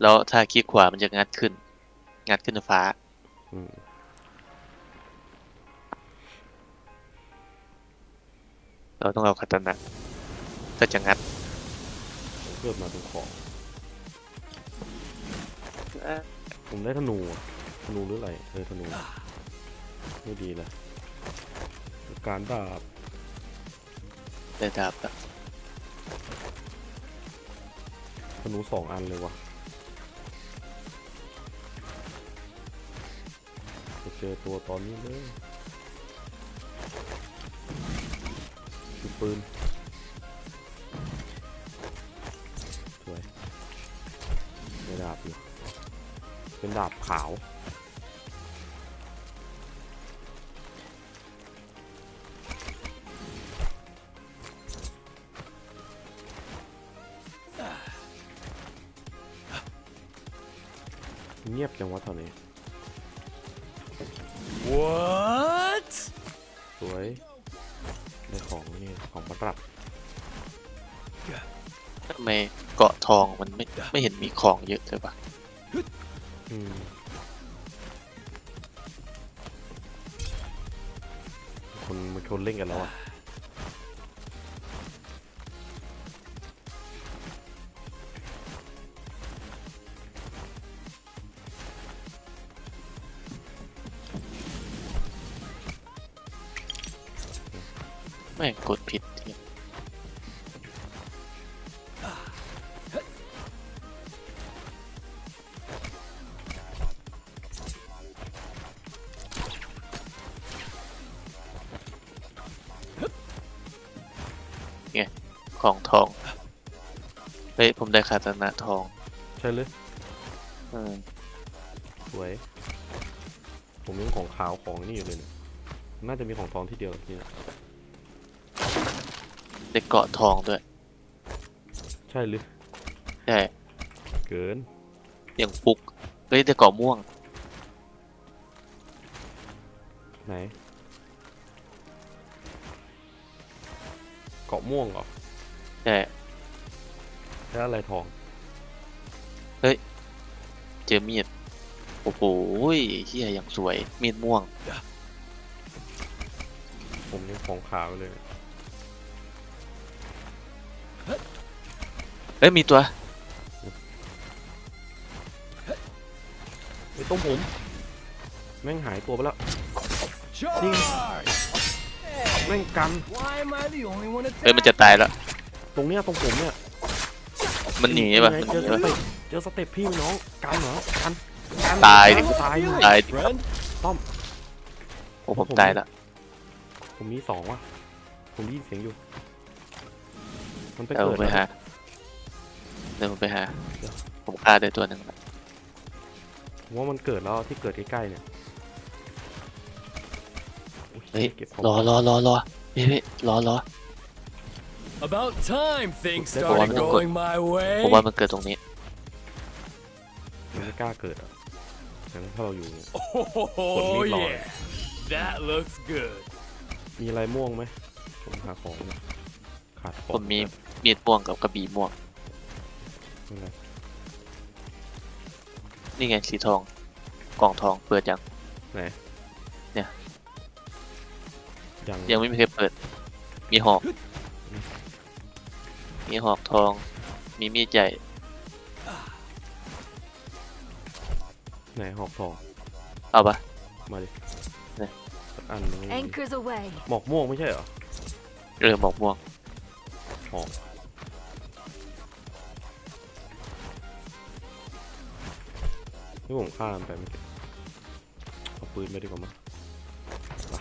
แล้วถ้าคลิกขวามันจะงัดขึ้น งัดขึ้นฟ้าอืมเราต้องเอาคาตานะถ้าจะงัดเพิ่มมาตรงของผมได้ธนูอะธนูหรืออะไรเออธนูไม่ดีเลยการดาบได้ดาบละธนูสองอันเลยวะ จอตัวตอนนี้เลยชุดปืนสวยได้ดาบอยู่เป็นดาบขาวเงียบจังวะตอนนี้ What? สวยในของนี่ของประดับทำไมเกาะทองมันไม่ไม่เห็นมีของเยอะเลยปะอืมคนมันคนเล่นกันแล้วอะ ม่งกดผิดทีไงของทอง เฮ้ย ผมได้คาตานะทอง ใช่เลยอืมสวย ผมยังของขาวของนี่อยู่เลยเนี่ยน่าจะมีของทองที่เดียวนี่นะ ได้เกาะทองด้วยใช่หรือใช่เกินอย่างปุกเฮ้ยได้เกาะม่วง ไหน เกาะม่วงเหรอใช่แล้วอะไรทอง เจอมีด โอ้โหเฮียอย่างสวยมีดม่วงผมยังของขาวอยู่เลย เฮ้ยมีตัวไอ้ยต้มผมแม่งหายตัวไปแล้ว Charge! แม่งกัน Why am I the only one เฮ้ยมันจะตายแล้ว ตรงเนี้ยตรงผมเนี่ยมันหนีป่ะไงมันหเจนีอสป่ะ เต็ปเจอสเต็ปพี่น้องกันเหรอกันกันตายดิ ตายดิตายดิ friend? โอ้ผมตายแล้วผมมีสองว่ะผมได้ยินเสียงอยู่ มันไปเดี๋ยวผเกิดมไปแล้วหา เดี๋ยวผมไปหา ผมฆ่าได้ตัวหนึ่งแล้วผมว่ามันเกิดแล้วที่เกิดใกล้ๆเนี่ยอุ๊เฮ้ยเก็บของรอรอรอรอเฮ้ยเฮ้ยรอรอ About time things That's started all I'm going my way. ผมว่ามันเกิดตรงนี้ มันไม่กล้าเกิดอะแต่ถ้าเราอยู่เนี่ย Oh, Put me yeah. That looks good. มีอะไรม่วงไหมผมหาของเนี่ยขาดขผองมมีมีดม่วงกับกระบี่ม่วงไม่เป็ นไรนี่ไงสีทอง กล่องทองเปิดยัง ไหนเนี่ย ยังยังไม่มีใครเปิด มีหอก มีหอกทอง มีมีดใหญ่ ไหนหอกทอง เอาปะมาดิไหนสักอันหนึง Anchors away. หมอกม่วงไม่ใช่เหรอ เออหมอกม่วง หอก นี่ผมฆ่ามันไปไม่เก็บเอาปืนไปดีกว่ามั้งไป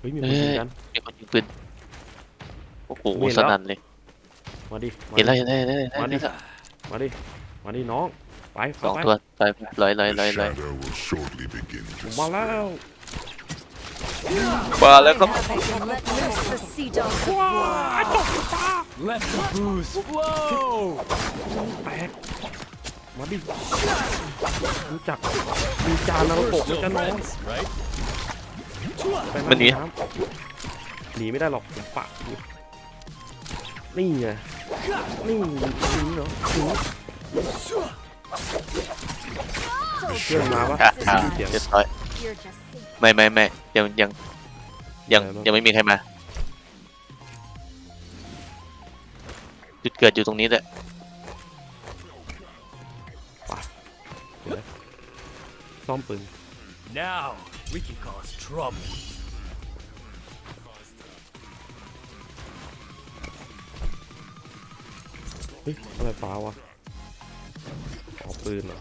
เฮ้ยมีคนยิงกัน มีคนยิงปืนโอ้โหเห็นสแล้ว นั่นเลยมาดิมาเห็นแล้วดิเห็นแล้วเห็นแล้วเห็นแล้วมาดิเห็นแล้วมาดิ มาดิน้อง ไปสเข้าองไปตัวไปไปร้อยร้อยร้อย The ร้อย shadow will shortly begin ผม to มาแล้ว มาแล้วครับ And let loose the sea dogs of war. Let the booze flow. แตก มาดิรู้จักมีจานนารุโตะไหม Still จ๊ะน้อง friends, right? ไปมันหนีำหนีไม่ได้หรอกผมปะอยู่นี่ไงนี่หนีเหรอหนีเครื่องมาปะอะได้อะยินเสียงเรียบร้อย You're just safe. ไม่ไม่ไม่ยังยังยังอะไรบ้างยังไม่มีใครมา จุดเกิดอยู่ตรงนี้แหละ ซ่อมปืน Now we can cause trouble. เฮ้ยอะไรฟ้าวะออกปืนเหรอ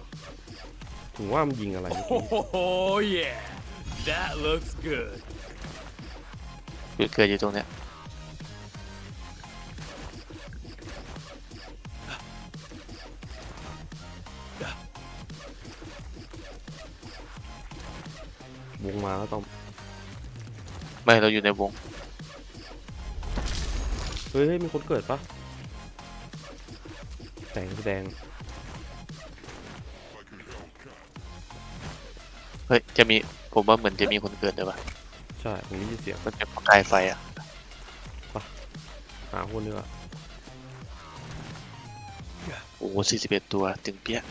ถึงว่ามันยิงอะไรเมื่อกี้ Oh yeah, that looks good. จุดเกิดอยู่ตรงเนี้ย วงมาแล้วต้องไม่เราอยู่ในวง เฮ้ยเฮ้ยมีคนเกิดปะแสงแดงเฮ้ยจะมีผมว่าเหมือนจะมีคนเกิดเลยว่ะใช่ผมได้ยินเสียงมันเป็นประกายไฟอะหาคนเนื้อโอ้สี่สิบเอ็ดตัว ถึงเปี้ย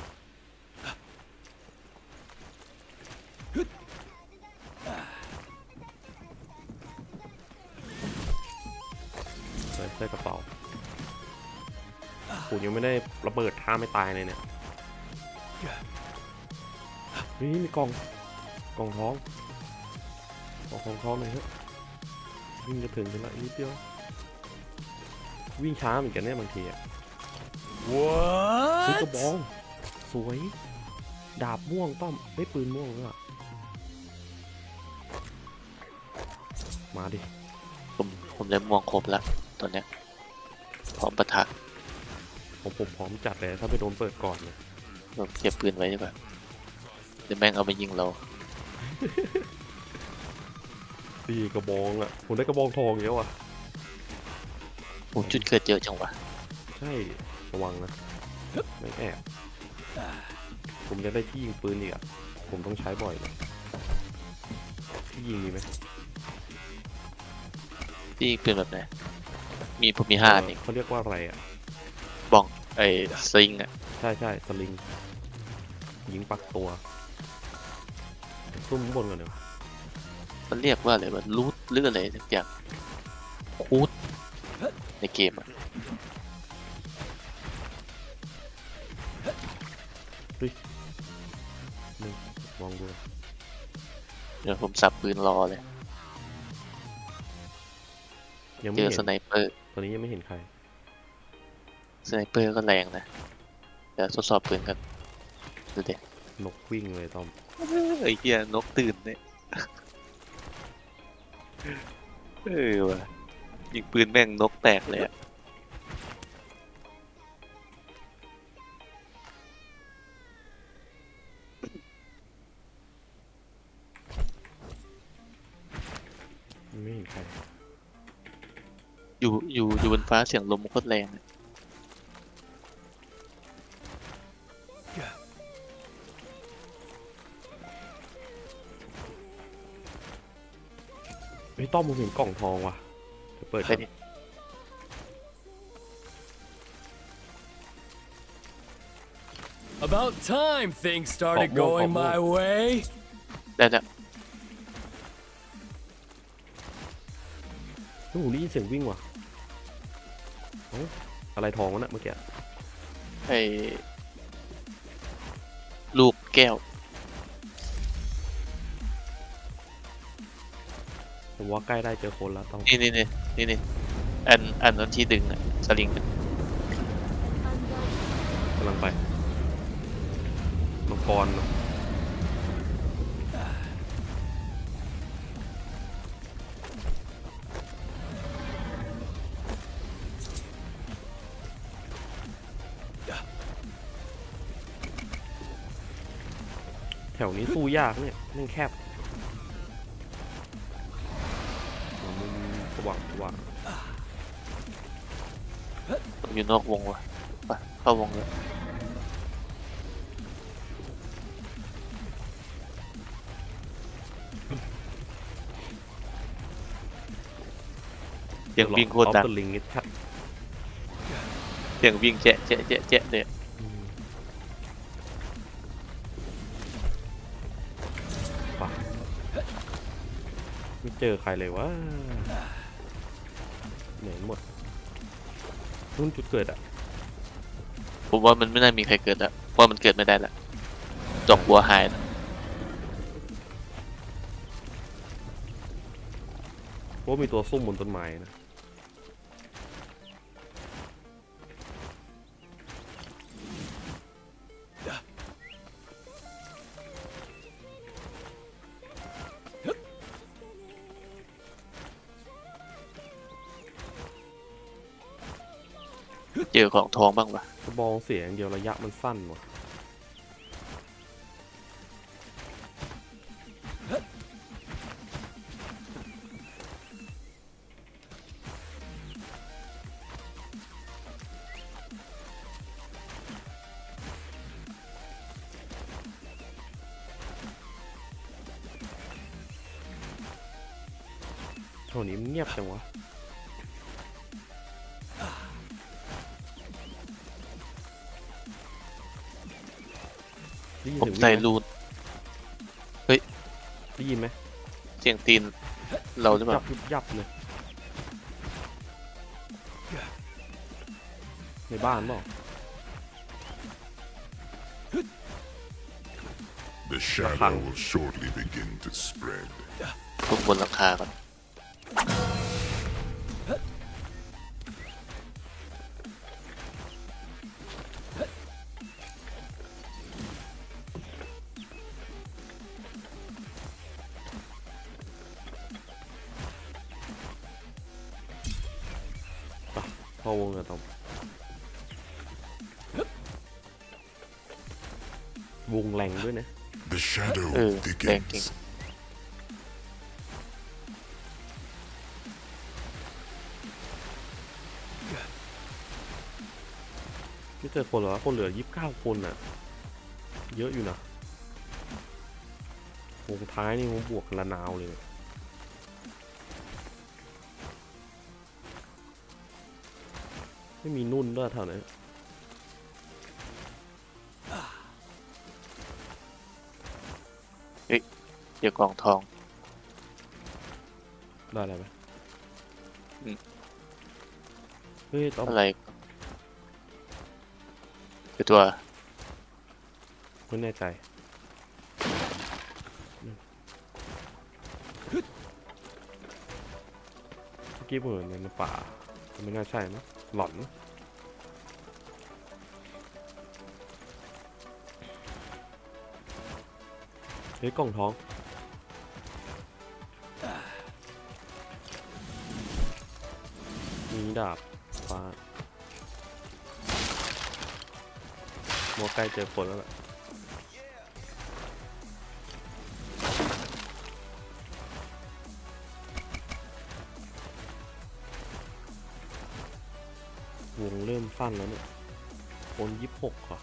ใส่ใส่กระเป๋าผมยังไม่ได้ระเบิดท่าไม่ตายเลยเนี่ยเฮ้ยมีกล่องกล่องท้องกล่องท้องท้องเลยเฮ้ยวิ่งจะถึงกันละอีกนิดเดียววิ่งช้าเหมือนกันเนี่ยบางทีอะเฮ้ยกระ What? บองสวย ดาบม่วงต้อมได้ปืนม่วงแล้วยมาดิผมผมเลยม่วงครบแล้ว ตัวเนี้ยพร้อมปะทะผมผมพร้อมจัดเลยถ้าไปโดนเปิดก่อนเนี่ยเราเก็บปืนไว้ดีกว่าเดี๋ยวแม่งเอาไปยิงเราตีกระบองอะผมได้กระบองทองเยอะอะโอ้จุดเกิดเยอะจังวะใช่ระวังนะไม่แอบผมจะได้ที่ยิงปืนอีกอะผมต้องใช้บ่อยเลยที่ยิงมีไหมที่ปืนแบบไหน มีผมมีห้าเอ่อนี่เขาเรียกว่าอะไรอะบ้องไอ้สลิงอะใช่ใช่สลิง ยิงปักตัวซุ่มข้างบนก่อนเดี๋ยวมันเรียกว่าอะไรว่ารูทหรืออะไรสักอย่างคูดในเกมอะนี่มองดูเดี๋ยวผมสับปืนรอเลย ยังเจไม่อเห็นสไนเปอร์ ตอนนี้ยังไม่เห็นใครสไนเปอร์ก็แรงนะ เดี๋ยวทดสอบปืนกันดูเด็นกวิ่งเลยตอมไอ้เหี้ยนกตื่นเนี่ยเออว่ะยิงปืนแม่งนกแตกเลยอะ อยู่อยู่อยู่บนฟ้าเสียงลมโคตรแรงอะเฮ้ยต้อมผมเห็นกล่องทองว่ะเดี๋ยวเปิดแค่ก่อนนี้ About time things started Pop more, going pop my way. ได้แล้วเฮ้ยผมได้ยินเสียงวิ่งว่ะเอ้าอะไรทองวะน่ะเมื่อกี้ไอ้ลูกแก้วผมว่าใกล้ได้เจอคนแล้วต้องนี่นี่นี่นี่นี่อันอันนั้นที่ดึงอะสลิงอะกำลังไปมังกรเนอะ แถวนี้สู้ยากเนี่ยแม่งแคบหัวมุมสว่างสว่างผมอยู่นอกวงวะไปเข้าวงเลยเสียงวิ่งโคตรดังเอาตัวลิงนี่ชัดเสียงวิ่งแจ๊ะแจ๊ะแจ๊ะแจ๊ะเลย เจอใครเลยวะไหนหมดรุ่นจุดเกิดอะผมว่ามันไม่น่ามีใครเกิดแล้วเพราะมันเกิดไม่ได้ละจอกบัวหายละเพราะว่ามีตัวซุ่มบนต้นไม้นะ อของทองบ้างปะกระบองเสียงเดียวระยะมันสั้นว่ะโถนี้มันเงียบจังวะ ได้ยินผมเสียงใส่วิ่งไหมรูนได้ยินไหมเสียงตีนเราหรือเปยัล่าบยุบยับเลย ในบ้านเปล่า The shadow will shortly begin to spread. ทุบบนหลังคาก่อน ด้วยนะ The shadow Ừ, đèn thickens. ไม่เจอคนเหรอ คนเหลือยี่สิบเก้าคนอะ เยอะอยู่นะวงท้ายนี่มันบวกกันละนาวเลย ไม่มีนุ่นด้วยแถวนี้น เจอกล่องทอง ได้อะไรไหมอืม เฮ้ยต้องอะไรคือตัวไม่แน่ใจเมื่อกี้เหมือนในป่าแต่ไม่น่าใช่นะหลอนนะเฮ้ยกล่องท้อง มีดาบฟ้าโมใกล้เจอคนแล้วล่ะวงเริ่มสั้นแล้วเนี่ยคนยี่สิบหกค่ะ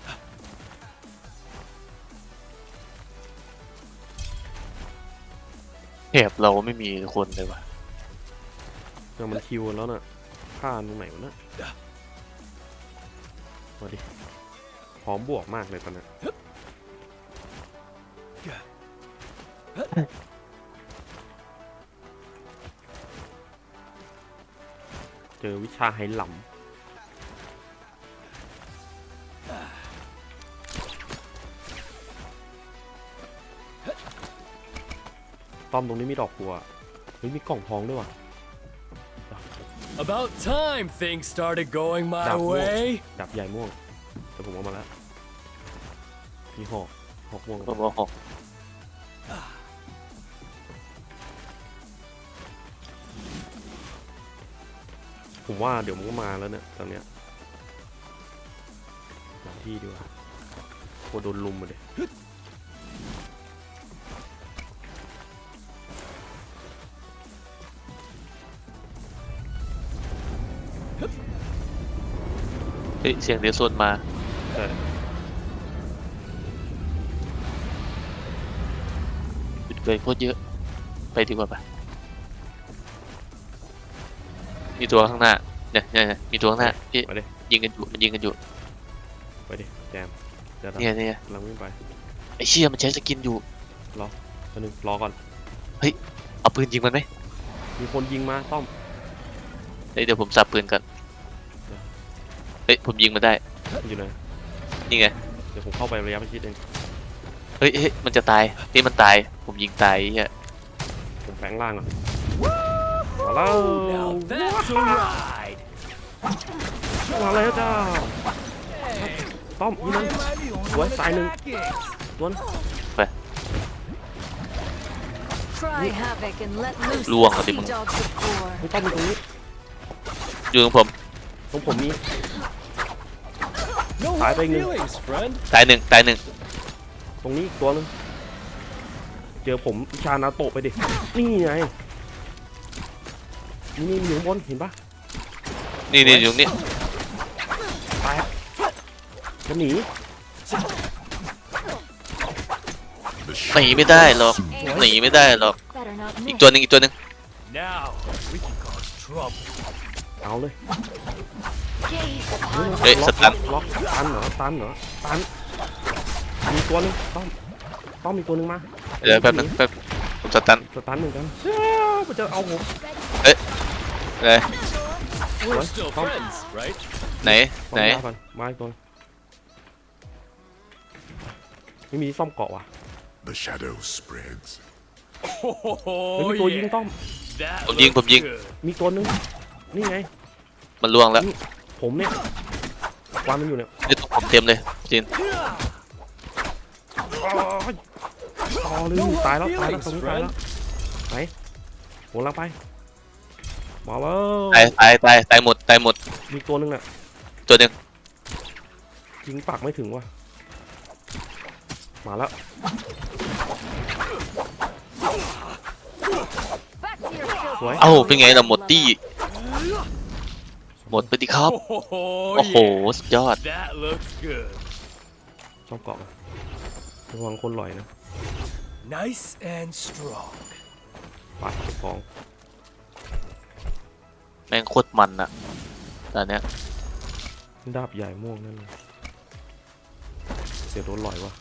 แถบเราไม่มีคนเลยว่ะเนี่ยมันคิวแล้วน่ะ ฆ่าตรงไหนวะน่ะมาดิพร้อมบวกมากเลยตอนเนี้ยเจอวิชาไหหลำต้อมตรงนี้มีดอกบัวเฮ้ยมีกล่องทองด้วยว่ะ About time things started going my Đạp luôn. way. ดับใหญ่ม่วง แต่ผมเอามาแล้วมีหอกหอกม่วงผมเอาหอกผมว่าเดี๋ยวมันก็มาแล้วเนี่ยตอนเนี้ยหาที่ดีกว่าโคโดนลุมมาเลย เฮ้ยเสียงเดี๋ยวโซนมาใช่จุดเกิดโคตรเยอะ ไปดีกว่าปะมีตัวข้างหน้าเนี่ยเนี่ยเนี่ยมีตัวข้างหน้าพี่ไปดิ ยิงกันอยู่มันยิงกันอยู่ไปดิแจมเดี๋ยวเนี่ยเนี่ยกำลังวิ่งไปไอ้เชี่ยมันใช้สกินอยู่ตัวหนึงรอก่อน เอาปืนยิงมันไหมมีคนยิงมาต้อมเฮ้ยเดี๋ยวผมสับปืนกันเฮ้ยผมยิงมาได้อยู่ไหนนี่ไงเดี๋ยวผมเข้าไประยะประชิดเองเฮ้ยเฮ้ยมันจะตายเฮ้ยมันตายผมยิงตายไอ้เฮียผมแฝงล่างก่อนมาแล้ว Now that's a ride. มาแล้วจ้าต้อมยิงมัน Ủa, sai lưng. ตัวนึง Cry havoc and let loose Luồng the ở đây sea mà. dogs of war. ไม่ต้อมมีตรงนี้อยู่ตรงผมตรงผมมี No Phải hard bên này. feelings, friend. ตายหนึ่งตายหนึ่งตรงนี้อีกตัวนึงเจอผมวิชานาโตะไปดิ นี่ไง นี่นี่อยู่ข้างบนเห็นปะนี่นี่อยู่ตรงนี้ตายจะหนี The หนี shadow ไม่ได้หรอก soon หนีไม่ได้หรอก Better not อีก miss. ตัวหนึ่งอีกตัวหนึ่ง Now we can cause trouble. เอาเลย Gaze เฮ้ย upon สตัน ล็อกตันเหรอตันเหรอตันมีตัวหนึงต้อมต้อมมีตัวหนึงมาเดี๋ยวแป๊บนึงแป๊บผมสตันสตันเหมือนกันเฮ้ยมันจะเอาผมเลย We're What? still Không. friends, right? ไหนต้อไหนมมาก่อนมาอีกตัวหนึ่งไม่มีซ่อมเกาะว่ะ the shadow spreads. เฮ้ย Oh มีตัวยิง yeah. ต้อม That ผมยิง looks ผมยิง good. มีตัวหนึงนี่ไงมันล่วงแล้ว ผมเนี่ยวางมันอยู่เนี่ยนี่ตรงผมเต็มเลยจินอ๋อต่อเลยตายแล้วตายแล้วตรงนี้ตายแล้วไหนโหลังไปมาแล้วตายตายตายตายหมดตายหมดมีตัวหนึงน่ะตัวหนึ่งยิงปักไม่ถึงว่ะมาแล้ว Back to your filthy สวย เอ้าเป็นไงล่ะหมดตี้ หมดไปดิครับ Oh, โอ้โห yeah. สุดยอด That looks good. ชอบเกาะอะระวังคนลอยนะ Nice and strong. ปาดเก็บของแม่งโคตรมันอะตอนเนี้ยดาบใหญ่ม่วงนั่นเลยเสียโดนลอยวะ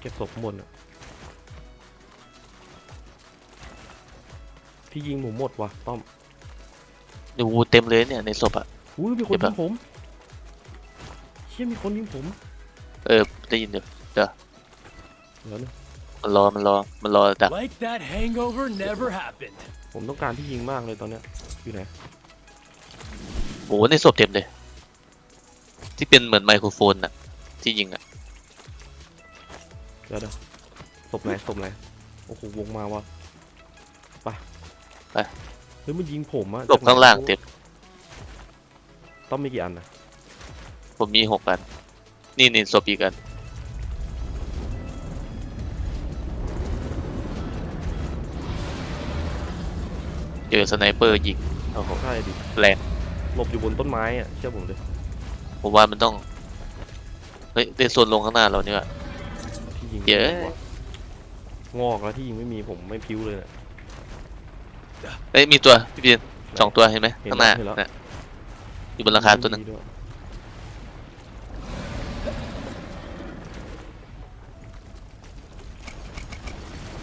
เก็บศพข้างบนอะ ที่ยิงหมูหมดวะต้อมดูเต็มเลยเนี่ยในศพอะ อุ้ยมีคนเก็บยิอะงผมเชี่ยมีคนยิงผมเออได้ยินเดี๋ยวเดี๋ยวนะมันรอมันรอมันรอดัก Like that hangover never happened. ผมต้องการที่ยิงมากเลยตอนเนี้ยอยู่ไหนโอ้โหในศพเต็มเลย ที่เป็นเหมือนไมโครโฟนอะที่ยิงอะเดี๋ยวเดี๋ยวศพไหนศพไหนโอ้โหวงมาวะไป เฮ้ยมันยิงผมอะศพข้างล่างเต็มต้องมีกี่อันนะผมมีหกอัน นี่นี่ศพอีกอันเจอสไนเปอร์ยิงโอ้โหใช่ดิแรงหลบอยู่บนต้นไม้อะเชื่อผมเลยผมว่ามันต้อง เฮ้ยได้โซนลงข้างหน้าเราเนี่ยที่ยิงเยอะ งอกแล้วที่ยิงไม่มีผมไม่พิ้วเลยนะ เอ้ยมีตัวพี่พีนสองตัวเห็นไหมเห็นข้างหน้าแล้วเห็นแล้วน่ะอยู่บนหลังคาตัวหนึงมีด้วย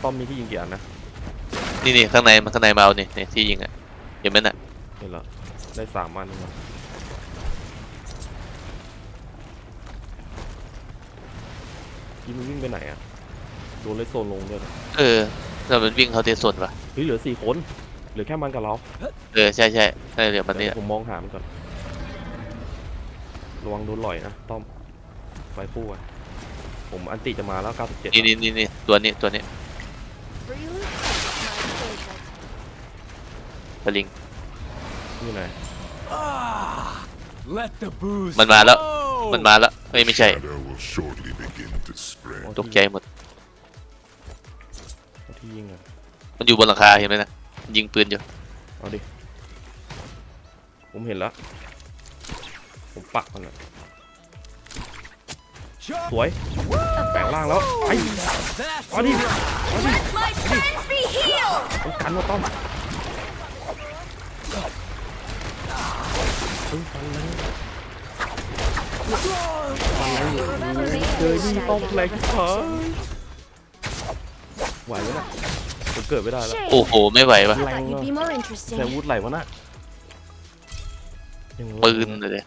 ป้อมมีที่ยิงกี่อันนะ นี่นี่ข้างในมันข้างในมาเอานี่นี่ที่ยิงอะเห็นไหมน่ะเห็นแล้วได้สามอันแล้วที่มันวิ่งไปไหนอะโดนเลสโซนลงด้วยนะเออแล้วมันวิ่งเข้าเทสโซนปะเฮ้ยเหลือสี่คน เหลือแค่มันกับเราเออใช่ใช่ใช่เดี๋ยวมันนี่ดี๋ยวผมมองหามันก่อนระวังโดนหล่อยนะต้อมไฟคู่อะผมอันติจะมาแล้ว 97นี่นี่นี่นี่ตัวนี้ตัวนี้ Freely? My favorite. สลิงนี่ไหน Ah, let the booze มันมาแล้ว flow. มันมาแล้วเฮ้ย The ไม่ใช่ shadow will shortly begin to spread. ตกใจหมดเอาที่ยิงอะมันอยู่บนหลังคาเห็นไหมนะ ยิงปืนอยู่เอาดิ ผมเห็นแล้ว ผมปักมันอะสวย แปลงร่างแล้วไอ้ That's Ở đi. a ride. Let my friends be healed! ต้องกันมาต้อมฟันเลยฟันเลย Remember me? เจอนี่ต้อมแรงที่ผาไหวไหมน่ะ เกิดไม่ได้แล้ว Shame. โอ้โห ไม่ไหวปะ I thought you'd be more แต่ interesting. วุฒไหลวะน่ะยังไงวะปืนเลย